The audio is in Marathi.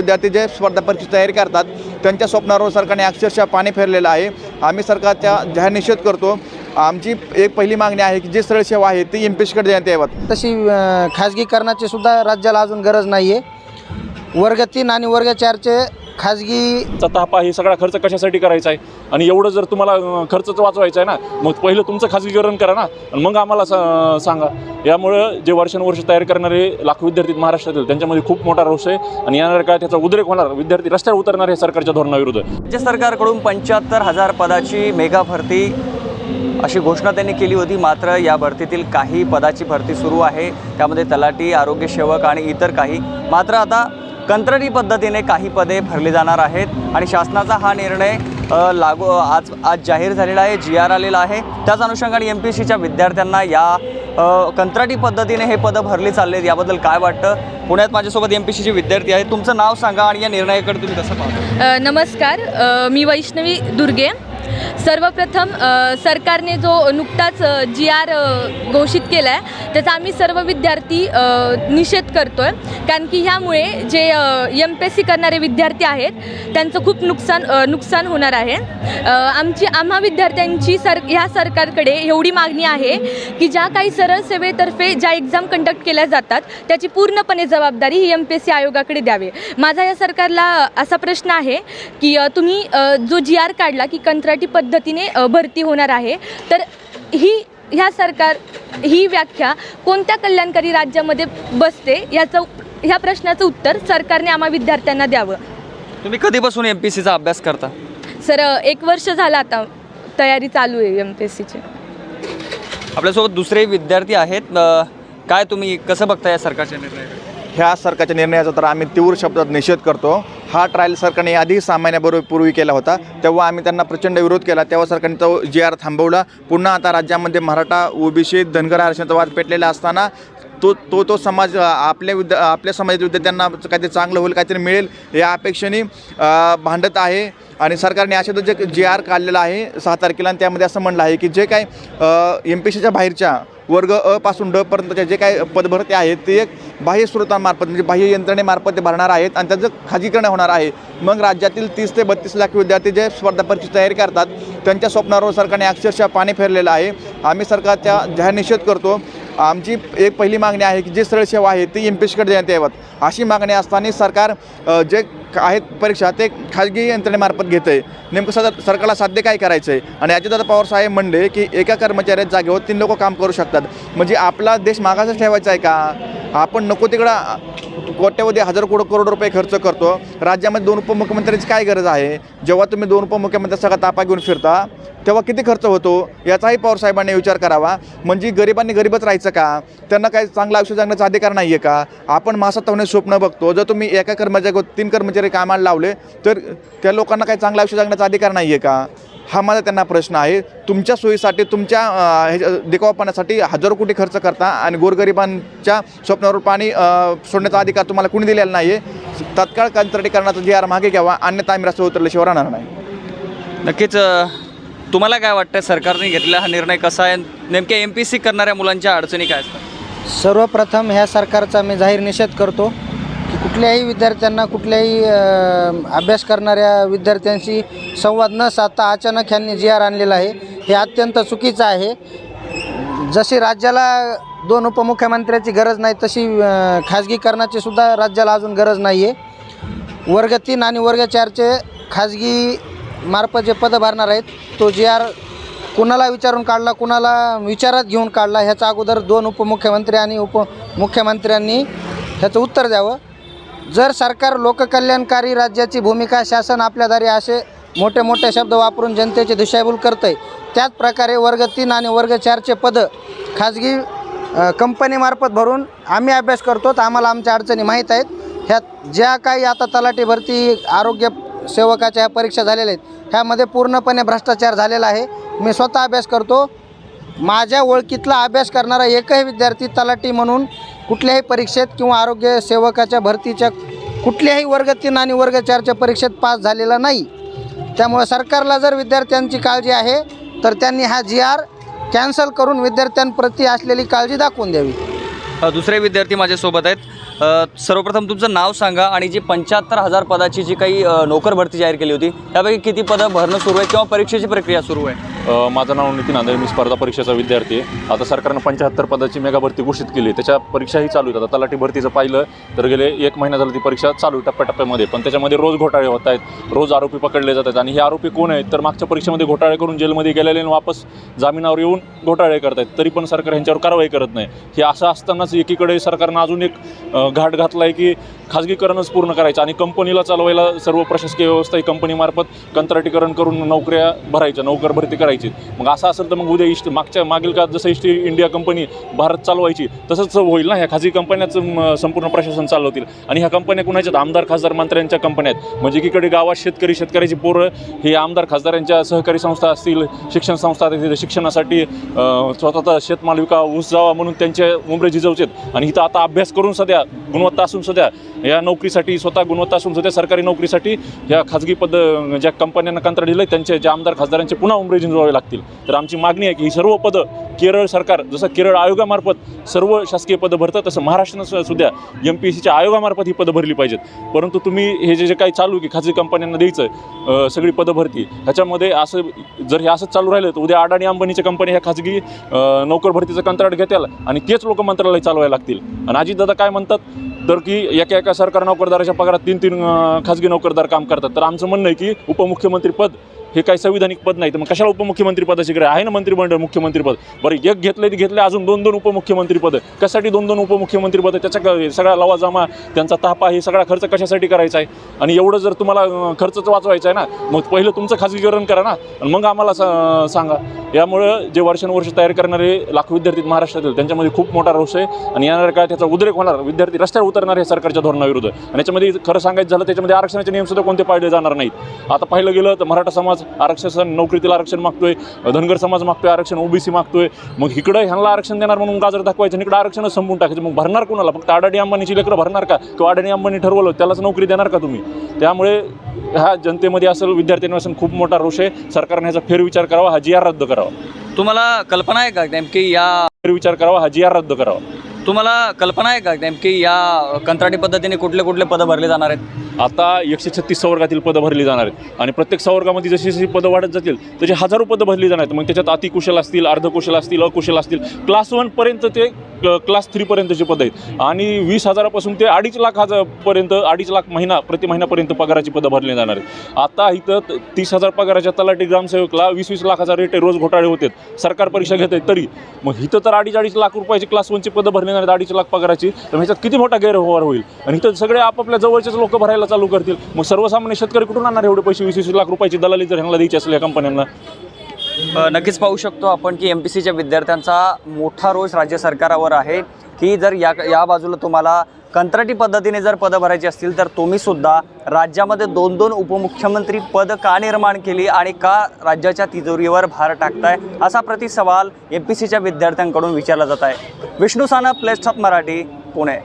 विद्यार्थी जे स्पर्धा परीक्षेची तयारी करतात त्यांच्या स्वप्नावर सरकारने अक्षरशः पाणी फेरलेलं आहे. आम्ही सरकारच्या जाहीर निषेध करतो. आमची एक पहिली मागणी आहे की जी सरळ सेवा आहे ती एम पी एसकडे देण्यात यावं. तशी खाजगीकरणाची सुद्धा राज्याला अजून गरज नाही आहे वर्ग तीन आणि वर्ग चारचे खाजगी चा तापा हे सगळा खर्च कशासाठी करायचा आहे? आणि एवढं जर तुम्हाला अं, खर्चच वाचवायचा आहे ना मग पहिलं तुमचं खाजगीकरण करा ना. आणि मग आम्हाला सा- सांगा. यामुळं जे वर्षानुवर्ष तयार करणारे लाखो विद्यार्थी महाराष्ट्रातील त्यांच्यामध्ये खूप मोठा रोष आहे. आणि येणाऱ्या काळात त्याचा उद्रेक होणार. विद्यार्थी रस्त्यावर उतरणार हे सरकारच्या धोरणाविरुद्ध. राज्य सरकारकडून पंच्याहत्तर हजार पदाची मेगा भरती अशी घोषणा त्यांनी केली होती. मात्र या भरतीतील काही पदाची भरती सुरू आहे. त्यामध्ये तलाठी आरोग्य सेवक आणि इतर काही. मात्र आता कंत्राटी पद्धतीने काही पदे भरली जाणार आहेत आणि शासनाचा हा निर्णय लागू आज आज जाहीर झालेला आहे जी आर आलेला आहे. त्याच अनुषंगाने एम पी एस सीच्या विद्यार्थ्यांना या कंत्राटी पद्धतीने हे पदं भरली आहेत याबद्दल काय वाटतं? पुण्यात माझ्यासोबत एम पी सीचे विद्यार्थी आहेत. तुमचं नाव सांगा आणि या निर्णयाकडे तुम्ही कसं पाहता? नमस्कार. मी वैष्णवी दुर्गे. सर्वप्रथम सरकारने जो नुकताच जी आर घोषित केला आहे त्याचा आम्ही सर्व विद्यार्थी निषेध करतो आहे कारण की ह्यामुळे जे एम पी एस सी करणारे विद्यार्थी आहेत त्यांचं खूप नुकसान नुकसान होणार आहे. आमची आम्हा विद्यार्थ्यांची सर ह्या सरकारकडे एवढी मागणी आहे की ज्या काही सरळ सेवेतर्फे ज्या एक्झाम कंडक्ट केल्या जातात त्याची पूर्णपणे जबाबदारी ही एम पी एस सी आयोगाकडे द्यावी. माझा या सरकारला असा प्रश्न आहे की तुम्ही जो जी आर काढला की कंत्राटी पद्धतीने अ, भरती होणार आहे. तर ही ह्या सरकार ही व्याख्या कोणत्या कल्याणकारी राज्यामध्ये बसते याचं ह्या प्रश्नाचं उत्तर सरकारने आम्हा विद्यार्थ्यांना द्यावं. तुम्ही कधीपासून एम पी सीचा अभ्यास करता? सर एक वर्ष झालं आता तयारी चालू आहे एम पी एस सीची आपल्यासोबत दुसरे विद्यार्थी आहेत. काय तुम्ही कसं बघता या सरकारच्या निर्णयाकडे? ह्या सरकारच्या निर्णयाचा तर आम्ही तीव्र शब्दात निषेध करतो. हा ट्रायल सरकारने आधी सहा पूर्वी केला होता. तेव्हा आम्ही त्यांना प्रचंड विरोध केला. तेव्हा सरकारने तो जी आर थांबवला. पुन्हा आता राज्यामध्ये मराठा ओबीसी धनगर आरक्षणाचा वाद पेटलेला असताना तो तो तो समाज आपल्या विद्या आपल्या समाजातील विद्यार्थ्यांना काहीतरी चांगलं होईल काहीतरी मिळेल या अपेक्षेने भांडत आहे. आणि सरकारने अशा जे जे आर काढलेला आहे सहा तारखेला आणि त्यामध्ये असं म्हणलं आहे की जे काय एम पी सीच्या बाहेरच्या वर्ग अ पासून ड पर्यंतचे जे काय पदभरते आहेत ते एक बाह्य स्रोतांमार्फत म्हणजे बाह्य यंत्रणेमार्फत ते भरणार आहेत आणि त्याचं खाजगीकरण होणार आहे. मग राज्यातील तीस ते बत्तीस लाख विद्यार्थी जे स्पर्धा परीक्षेची तयारी करतात त्यांच्या स्वप्नावर सरकारने अक्षरशः पाणी फेरलेलं आहे. आम्ही सरकारच्या जाहीर निषेध करतो आमची एक पहिली मागणी आहे की जी सरळ सेवा आहे ती एम पी एसकडे देण्यात याव्यात अशी मागणी असताना सरकार जे आहेत परीक्षा ते खाजगी यंत्रणेमार्फत घेतं आहे नेमकं सदा सरकारला साध्य काय करायचं आहे आणि अजितदादा पवार साहेब म्हणले की एका कर्मचाऱ्याच्या जागेवर तीन लोक काम करू शकतात. म्हणजे आपला देश मागासच ठेवायचा आहे का? आपण नको तिकडं कोट्यावधी हजार करोड करोड रुपये खर्च करतो. राज्यामध्ये दोन उपमुख्यमंत्र्यांची काय गरज आहे? जेव्हा तुम्ही दोन उपमुख्यमंत्री सगळा तापा घेऊन फिरता तेव्हा किती खर्च होतो? याचाही पवार साहेबांनी विचार करावा. म्हणजे गरिबांनी गरीबच राहायचं का? त्यांना काही चांगलं आयुष्य जगण्याचा अधिकार नाही आहे का? आपण मासात होणे स्वप्न बघतो. जर तुम्ही एका कर्मचारी तीन कर्मचारी कामाला लावले तर त्या लोकांना काही चांगलं आयुष्य जगण्याचा अधिकार नाही आहे का? हा माझा त्यांना प्रश्न आहे. तुमच्या सोयीसाठी तुमच्या ह्याच्या देखावापणासाठी हजारो कोटी खर्च करता आणि गोरगरिबांच्या स्वप्नावर पाणी सोडण्याचा अधिकार तुम्हाला कुणी दिलेला नाही आहे तत्काळ कंत्राटीकरणाचा जी आर मागे घ्यावा अन्यथा आम्ही रस्त्यावर उतरल्याशिवाय राहणार नाही. नक्कीच तुम्हाला काय वाटतं सरकारने घेतलेला हा निर्णय कसा आहे? नेमक्या एम पी सी करणाऱ्या मुलांच्या अडचणी काय असतात? सर्वप्रथम ह्या सरकारचा मी जाहीर निषेध करतो. कुठल्याही विद्यार्थ्यांना कुठल्याही अभ्यास करणाऱ्या विद्यार्थ्यांशी संवाद न साधता अचानक ह्यांनी जी आर आणलेला आहे हे अत्यंत चुकीचं आहे. जशी राज्याला दोन उपमुख्यमंत्र्याची गरज नाही तशी खाजगीकरणाची सुद्धा राज्याला अजून गरज नाही आहे वर्ग तीन आणि वर्ग चारचे खाजगी मार्फत जे पदं भरणार आहेत तो जी आर कुणाला विचारून काढला कुणाला विचारात घेऊन काढला ह्याचा अगोदर दोन उपमुख्यमंत्री आणि उपमुख्यमंत्र्यांनी ह्याचं उत्तर द्यावं. जर सरकार लोककल्याणकारी राज्याची भूमिका शासन आपल्याद्वारे असे मोठे मोठे शब्द वापरून जनतेची दिशाभूल करतं आहे त्याच प्रकारे वर्ग तीन आणि वर्ग चारचे पदं खाजगी कंपनीमार्फत भरून आम्ही अभ्यास करतो तर आम्हाला आमच्या अडचणी माहीत आहेत. ह्यात ज्या काही आता तलाठी भरती आरोग्य सेवकाच्या ह्या परीक्षा झालेल्या आहेत ह्यामध्ये पूर्णपणे भ्रष्टाचार झालेला आहे. मी स्वतः अभ्यास करतो. माझ्या ओळखीतला अभ्यास करणारा एकही विद्यार्थी तलाठी म्हणून कुठल्याही परीक्षेत किंवा आरोग्य सेवकाच्या भरतीच्या कुठल्याही वर्ग तीन आणि वर्ग चारच्या परीक्षेत पास झालेला नाही. त्यामुळे सरकारला जर विद्यार्थ्यांची काळजी आहे तर त्यांनी हा जी आर कॅन्सल करून विद्यार्थ्यांप्रती असलेली काळजी दाखवून द्यावी. दुसरे विद्यार्थी माझ्यासोबत आहेत. सर्वप्रथम तुमचं नाव सांगा आणि जी पंच्याहत्तर हजार पदाची जी काही नोकर भरती जाहीर केली होती त्यापैकी किती पदं भरणं सुरू आहे किंवा परीक्षेची प्रक्रिया सुरू आहे? माझं नाव नितीन आंधळे मी स्पर्धा परीक्षेचा विद्यार्थी आहे. आता सरकारनं पंच्याहत्तर पदाची मेगा भरती घोषित केली. त्याच्या परीक्षाही चालू आहेत. आता तलाठी भरतीचं पाहिलं तर गेले एक महिना झाला ती परीक्षा चालू टप्प्याटप्प्यामध्ये. पण त्याच्यामध्ये रोज घोटाळे होत आहेत रोज आरोपी पकडले जात आहेत आणि हे आरोपी कोण आहेत? तर मागच्या परीक्षेमध्ये घोटाळे करून जेलमध्ये गेलेले आणि वापस जामिनावर येऊन घोटाळे करत आहेत तरी पण सरकार ह्यांच्यावर कारवाई करत नाही. हे असं असतानाच एकीकडे सरकारनं अजून एक घाट घातला आहे की खाजगीकरणच पूर्ण करायचं आणि कंपनीला चालवायला सर्व प्रशासकीय व्यवस्था ही कंपनीमार्फत कंत्राटीकरण करून नोकऱ्या भरायच्या नोकर भरती करायची. मग असं असेल तर मग उद्या इष्ट मागच्या मागील का जसं इष्ट इंडिया कंपनी भारत चालवायची तसंच होईल ना? ह्या खाजगी कंपन्याचं संपूर्ण प्रशासन चालवतील आणि ह्या कंपन्या कुणाच्या आमदार खासदार मंत्र्यांच्या कंपन्या आहेत. म्हणजे एकीकडे गावात शेतकरी शेतकऱ्याची पोरं हे आमदार खासदारांच्या सहकारी संस्था असतील शिक्षण संस्था असतील शिक्षणासाठी स्वतःचा शेतमाल विका ऊस जावा म्हणून त्यांचे उमरे झिजवचेत आणि इथं आता अभ्यास करून सध्या गुणवत्ता असून सध्या या नोकरीसाठी स्वतः गुणवत्ता असून सध्या सरकारी नोकरीसाठी ह्या खाजगी पद ज्या कंपन्यांना कंत्राट दिलं त्यांचे ज्या आमदार खासदारांचे पुन्हा उमरे झिजवावे लागतील. तर आमची मागणी आहे की ही सर्व पदं केरळ सरकार जसं केरळ आयोगामार्फत सर्व शासकीय पदं भरतं तसं महाराष्ट्रानं सुद्धा एम पी एस सीच्या आयोगामार्फत ही पदं भरली पाहिजेत. परंतु तुम्ही हे जे जे काही चालू की खाजगी कंपन्यांना द्यायचं सगळी पदं भरती ह्याच्यामध्ये असं जर हे असंच चालू राहिलं तर उद्या अडाणी अंबानीच्या कंपनी ह्या खाजगी नोकर भरतीचं कंत्राट घेतील आणि तेच लोक मंत्रालय चालवायला लागतील. आणि अजितदादा काय म्हणतात? तर की एका एका सरकार नोकरदाराच्या पगारात तीन तीन खाजगी नोकरदार काम करतात. तर आमचं म्हणणं आहे की उपमुख्यमंत्री पद हे काही संविधानिक पद नाही. तर मग कशाला उपमुख्यमंत्री पदाची गरज आहे? ना मंत्रिमंडळ मुख्यमंत्री पद? बरं एक घेतलं ते घेतलं अजून दोन दोन उपमुख्यमंत्री पद. कशासाठी दोन दोन उपमुख्यमंत्री पद? त्याच्या क- सगळा लवाजामा त्यांचा तापा हे सगळा खर्च कशासाठी करायचा आहे? आणि एवढं जर तुम्हाला खर्चच वाचवायचा आहे ना मग पहिलं तुमचं खाजगीकरण करा ना. आणि मग आम्हाला सांगा. यामुळं जे वर्षानुवर्ष तयार करणारे लाखो विद्यार्थी महाराष्ट्रातील त्यांच्यामध्ये खूप मोठा रोष आहे. आणि येणाऱ्या काळात त्याचा उद्रेक होणार. विद्यार्थी रस्त्यावर उतरणार हे सरकारच्या धोरणाविरुद्ध. आणि याच्यामध्ये खरं सांगायचं झालं त्याच्यामध्ये आरक्षणाचे नियम सुद्धा कोणते पाळले जाणार नाहीत. आता पाहिलं गेलं तर मराठा समाज आरक्षण नोकरीतील आरक्षण मागतोय. धनगर समाज मागतोय आरक्षण ओबीसी मागतोय. मग इकडं ह्यांना आरक्षण देणार म्हणून गाजर दाखवायचं इकडं आरक्षणच संपून टाकायचं. मग भरणार कोणाला? फक्त अडाणी अंबानीची लेकरं भरणार का? किंवा अडाणी अंबानी ठरवलं त्यालाच नोकरी देणार का तुम्ही? त्यामुळे ह्या जनतेमध्ये असेल विद्यार्थ्यांनी असेल खूप मोठा रोष आहे. सरकारने ह्याचा फेरविचार करावा. हा जी आर रद्द करावा. तुम्हाला कल्पना आहे का नेमकी या फेरविचार करावा हा जी आर रद्द करावा. तुम्हाला कल्पना आहे का नेमकी या कंत्राटी पद्धतीने कुठले कुठले पदं भरले जाणार आहेत? आता एकशे छत्तीस संवर्गातील पदं भरली जाणार आहेत. आणि प्रत्येक संवर्गामध्ये जशी जशी पदं वाढत जातील तशी हजारो पदं भरली जाणार आहेत. मग त्याच्यात अतिकुशल असतील अर्धकुशल असतील अकुशल असतील. क्लास वनपर्यंत ते क- क्लास थ्रीपर्यंतचे पदं आहेत. आणि वीस हजारापासून ते अडीच लाख हजारपर्यंत अडीच लाख महिना प्रति महिन्यापर्यंत पगाराची पदं भरली जाणार आहेत. आता इथं तीस हजार पगाराच्या तलाठी ग्रामसेवकला वीस वीस लाख हजार रेट रोज घोटाळे होते सरकार परीक्षा घेत आहेत तरी. मग इथं तर अडीच अडीच लाख रुपयाची क्लास वनची पदं भरली जाणार आहेत अडीच लाख पगाराची. तर ह्याच्यात किती मोठा गैरव्यवहार होईल? आणि इथं सगळे आपापल्या जवळचेच लोक भरायला चालू करतील. मग सर्वसामान्य शेतकरी कुठून आणणार एवढे पैसे? वीस वीस लाख रुपयाची दलाली जर ह्यांना द्यायची असेल या कंपन्यांना नक्कीच पाहू शकतो आपण की एम पी सीच्या विद्यार्थ्यांचा मोठा रोष राज्य सरकारावर आहे. की जर या या बाजूला तुम्हाला कंत्राटी पद्धतीने जर पदं भरायची असतील तर तुम्हीसुद्धा राज्यामध्ये दोन दोन उपमुख्यमंत्री पद का निर्माण केली आणि का राज्याच्या तिजोरीवर भार टाकताय असा प्रतिसवाल एम पी सीच्या विद्यार्थ्यांकडून विचारला जात आहे. विष्णू साना प्लेस्ट ऑफ मराठी पुणे.